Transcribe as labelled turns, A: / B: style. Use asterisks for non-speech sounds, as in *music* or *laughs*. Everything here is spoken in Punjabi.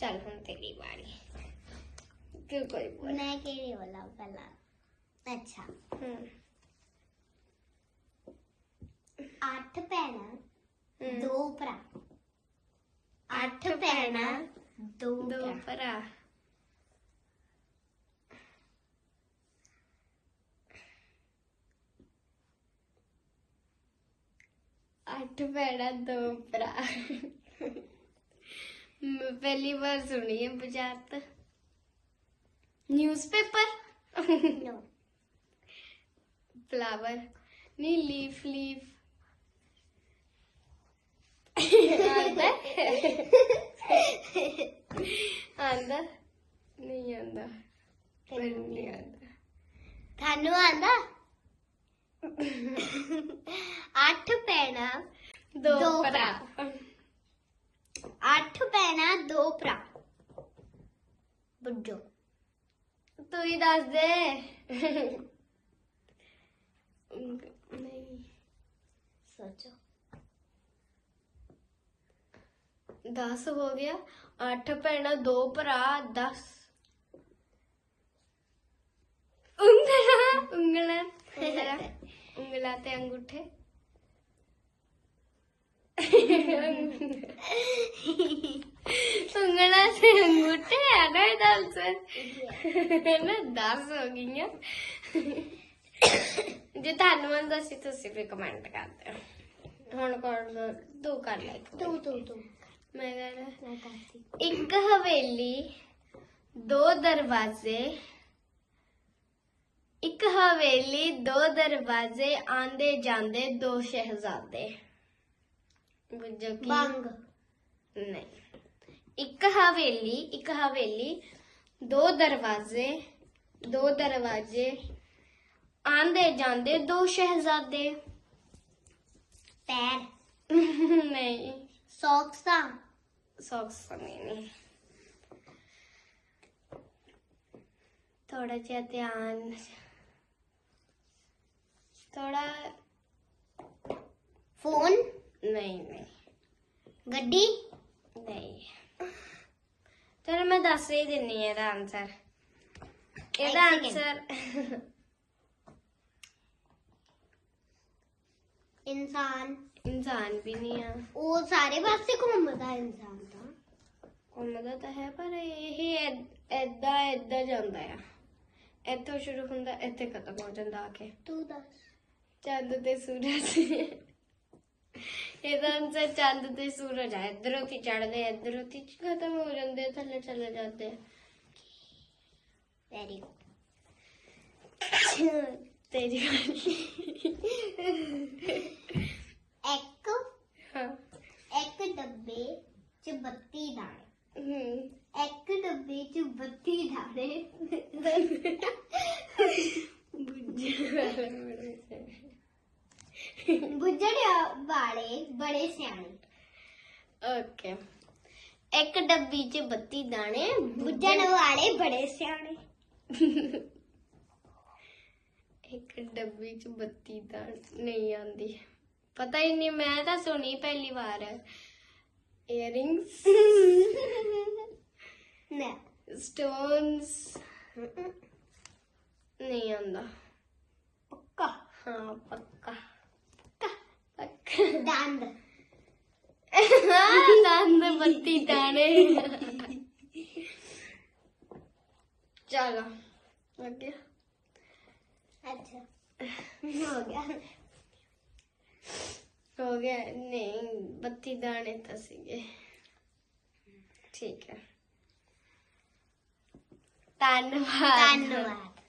A: ਚੱਲ ਹੁਣ ਤੇਰੀ ਵਾਰੀ ਤੂੰ ਕੋਈ ਬੋਲ
B: ਮੈਂ ਕਿਹੜੀ ਬੋਲਾਂ ਪਹਿਲਾਂ ਅੱਛਾ
A: ਹਮ,
B: ਅੱਠ ਭੈਣਾਂ। ਦੋ ਭਰਾ ਅੱਠ ਭੈਣਾਂ ਦੋ ਭਰਾ
A: ਅੱਠ ਭੈਣਾਂ ਦੋ ਭਰਾ ਮੈਂ ਪਹਿਲੀ ਵਾਰ ਸੁਣੀ ਹੈ ਬੁਝਾਰਤ ਨਿਊਜ਼ਪੇਪਰ
B: ਨੋ
A: ਫਲਾਵਰ ਨਹੀਂ ਲੀਫ ਲੀਫ ਆਂਦਾ? ਆਂਦਾ? ਨਹੀਂ ਆਂਦਾ। ਮੈਨੂੰ ਨਹੀਂ ਆਂਦਾ।
B: ਤੁਹਾਨੂੰ ਆਂਦਾ? *laughs* ਅੱਠ ਭੈਣਾਂ
A: ਦੋ
B: ਦੋ
A: ਭਰਾ।
B: ਦੋ ਭਰਾ। ਬੁੱਢੋ।
A: ਤੂੰ ਹੀ ਦੱਸ ਦੇ। ਨਹੀਂ,
B: ਸੋਚੋ।
A: 10 ਹੋ ਗਿਆ। 8 ਭੈਣਾਂ, ਦੋ ਭਰਾ 10 ਉਂਗਲਾਂ ਉਂਗਲਾਂ ਉਂਗਲਾਂ। ਉਂਗਲਾਂ ਤੇ ਅੰਗੂਠੇ। *laughs* ਉਂਗਲਾਂ ਤੇ ਅੰਗੂਠੇ ਆ ਨਾ ਦੱਸ ਨਾ 10 ਹੋ ਗਈਆਂ ਜੇ ਤੁਹਾਨੂੰ ਆਂਦਾ ਸੀ ਤੁਸੀਂ ਵੀ ਕਮੈਂਟ ਕਰ ਦਿਓ ਹੁਣ ਕਰ ਦੋ ਕਰ ਲੈ ਇੱਕ
B: ਤੂੰ। ਤੂੰ ਤੂੰ
A: ਮੈਂ ਕਰ
B: ਮੈਂ ਕਰਤੀ
A: ਇੱਕ ਹਵੇਲੀ ਦੋ ਦਰਵਾਜ਼ੇ ਇੱਕ ਹਵੇਲੀ ਦੋ ਦਰਵਾਜ਼ੇ ਆਂਦੇ ਜਾਂਦੇ ਦੋ ਸ਼ਹਿਜ਼ਾਦੇ ਬੁੱਝੋ ਕੀ
B: ਬੰਗ
A: ਨਹੀਂ ਇੱਕ ਹਵੇਲੀ ਇੱਕ ਹਵੇਲੀ ਦੋ ਦਰਵਾਜ਼ੇ ਦੋ ਦਰਵਾਜ਼ੇ ਆਂਦੇ ਜਾਂਦੇ ਦੋ ਸ਼ਹਿਜ਼ਾਦੇ।
B: ਪੈਰ। *laughs*
A: ਨਹੀਂ।
B: ਸੌਕਸਾਂ।
A: ਸੌਕਸ ਨਹੀਂ ਥੋੜਾ ਜਿਹਾ ਧਿਆਨ। ਥੋੜਾ
B: ਫੋਨ।
A: ਨਹੀਂ ਨਹੀਂ।
B: ਗੱਡੀ।
A: ਨਹੀਂ। ਚਲ ਮੈਂ ਦੱਸ ਹੀ ਦਿੰਨੀ ਹਾਂ ਇਹਦਾ ਆਨਸਰ ਇਹਦਾ
B: ਇੱਕ second.
A: ਆਨਸਰ
B: ਇਨਸਾਨ
A: ਇਨਸਾਨ ਵੀ ਨਹੀਂ ਆ
B: ਉਹ ਸਾਰੇ ਪਾਸੇ ਘੁੰਮਦਾ ਇਨਸਾਨ ਤਾਂ
A: ਘੁੰਮਦਾ ਤਾਂ ਹੈ ਪਰ ਇਹ ਐਦਾਂ ਐਦਾਂ ਜਾਂਦਾ ਆ ਇੱਥੋਂ ਸ਼ੁਰੂ ਹੁੰਦਾ ਇੱਥੇ ਖਤਮ ਹੋ ਜਾਂਦਾ ਆ ਕੇ
B: ਤੂੰ ਦੱਸ
A: ਚੰਦ ਤੇ ਸੂਰਜ ਇਹਦਾ ਆਨਸਰ ਚੰਦ ਤੇ ਸੂਰਜ ਆ ਇਧਰੋਂ ਦੀ ਚੜਦੇ ਇਧਰੋਂ ਦੀ ਖਤਮ ਹੋ ਜਾਂਦੇ ਥੱਲੇ ਚਲੇ ਜਾਂਦੇ
B: ਵੈਰੀ ਗੁੱਡ
A: ਤੇਰੀ ਵਾਰੀ
B: ਇੱਕ
A: ਹਾਂ
B: ਇੱਕ ਡੱਬੇ ਚ 32 ਦਾਣੇ
A: ਹਮ
B: ਇੱਕ ਡੱਬੇ ਚ 32 ਦਾਣੇ *laughs* ਬੁੱਝੜ ਵਾਲੇ ਬੜੇ ਸਿਆਣੇ।
A: ਓਕੇ ਇੱਕ ਡੱਬੀ 'ਚ 32 ਦਾਣੇ
B: ਬੁੱਝਣ ਵਾਲੇ ਬੜੇ ਸਿਆਣੇ। *laughs*
A: ਇੱਕ ਡੱਬੀ 'ਚ 32 ਦਾਣੇ ਨਹੀਂ ਆਉਂਦੀ। ਪਤਾ ਹੀ ਨਹੀਂ ਮੈਂ ਤਾਂ ਸੁਣੀ ਪਹਿਲੀ ਵਾਰ। ਇਅਰਿੰਗਸ *laughs*
B: ਨਾ।
A: ਸਟੋਨਸ ਨਹੀਂ ਆਉਂਦਾ।
B: ਪੱਕਾ।
A: ਹਾਂ ਪੱਕਾ। *laughs*
B: ਦੰਦ। *laughs*
A: ਦੰਦ 32 ਦਾਣੇ ਚਲੋ। ਅੱਗੇ।
B: ਅੱਛਾ। ਹੋ ਗਿਆ।
A: ਹੋ ਗਿਆ। ਨਹੀਂ 32 ਦਾਣੇ ਤਾਂ ਸੀਗੇ। ਠੀਕ ਹੈ। ਧੰਨਵਾਦ।
B: ਧੰਨਵਾਦ।